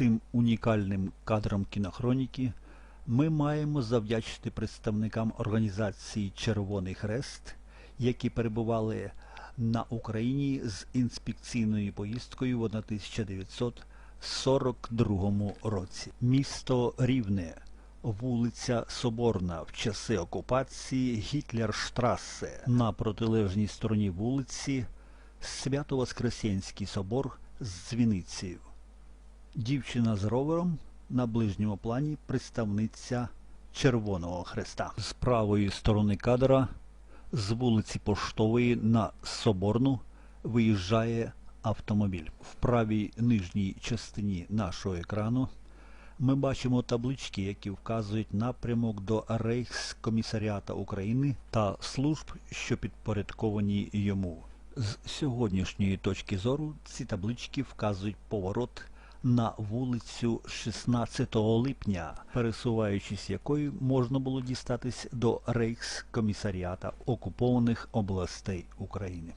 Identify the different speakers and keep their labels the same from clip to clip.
Speaker 1: Цим унікальним кадрам кінохроніки ми маємо завдячити представникам організації Червоний Хрест, які перебували на Україні з інспекційною поїздкою в 1942 році. Місто Рівне, вулиця Соборна в часи окупації Гітлерштрасе. На протилежній стороні вулиці Свято-Воскресенський собор з дзвіницею. Дівчина з ровером на ближньому плані представниця Червоного Хреста. З правої сторони кадра з вулиці Поштової на Соборну виїжджає автомобіль. В правій нижній частині нашого екрану ми бачимо таблички, які вказують напрямок до Рейхскомісаріата України та служб, що підпорядковані йому. З сьогоднішньої точки зору ці таблички вказують поворот на вулицю 16 липня, пересуваючись якою можна було дістатись до Рейхскомісаріата окупованих областей України.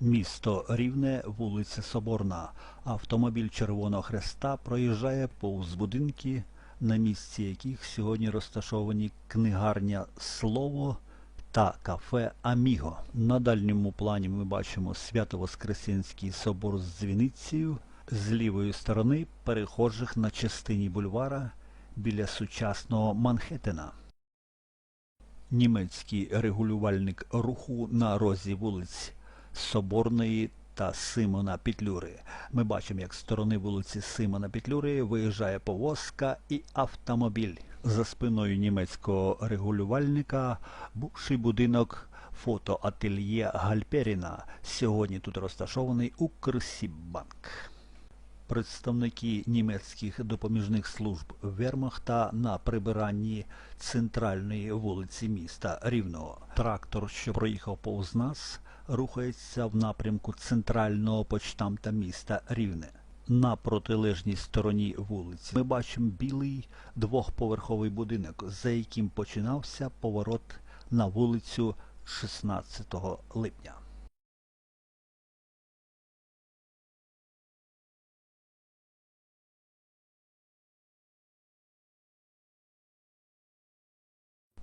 Speaker 1: Місто Рівне, вулиця Соборна. Автомобіль Червоного Хреста проїжджає повз будинки, на місці яких сьогодні розташовані книгарня Слово та кафе Аміго. На дальньому плані ми бачимо Свято-Воскресенський собор з дзвіницею, з лівої сторони перехожих на частині бульвара біля сучасного Манхеттена. Німецький регулювальник руху на розі вулиць Соборної та Симона Петлюри. Ми бачимо, як з сторони вулиці Симона Петлюри виїжджає повозка і автомобіль. За спиною німецького регулювальника бувший будинок фотоательє Гальперіна. Сьогодні тут розташований Укрсіббанк. Представники німецьких допоміжних служб Вермахта на прибиранні центральної вулиці міста Рівного. Трактор, що проїхав повз нас, рухається в напрямку центрального почтамта міста Рівне. На протилежній стороні вулиці ми бачимо білий двохповерховий будинок, за яким починався поворот на вулицю 16 липня.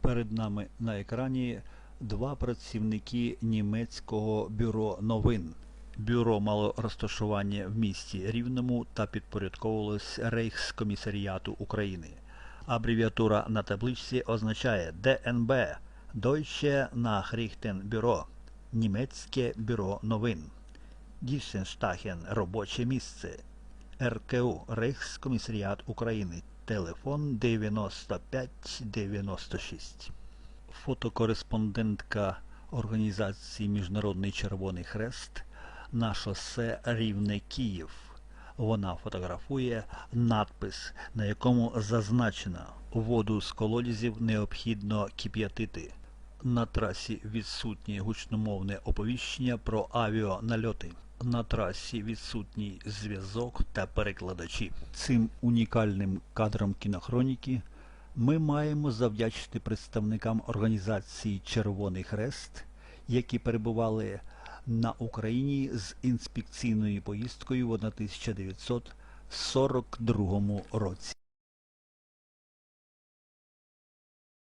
Speaker 1: Перед нами на екрані два працівники німецького бюро новин. Бюро мало розташування в місті Рівному та підпорядковувалось Рейхскомісаріату України. Абревіатура на табличці означає ДНБ Deutsche Nachrichtenbüro Німецьке бюро новин. Діссенштахен робоче місце. РКУ Рейхскомісаріат України. Телефон 9596. Фотокореспондентка організації Міжнародний Червоний Хрест на шосе Рівне Київ. Вона фотографує надпис, на якому зазначено воду з колодязів необхідно кип'ятити. На трасі відсутнє гучномовне оповіщення про авіанальоти. На трасі відсутній зв'язок та перекладачі. Цим унікальним кадрам кінохроніки ми маємо завдячити представникам організації Червоний Хрест, які перебували на Україні з інспекційною поїздкою в 1942 році.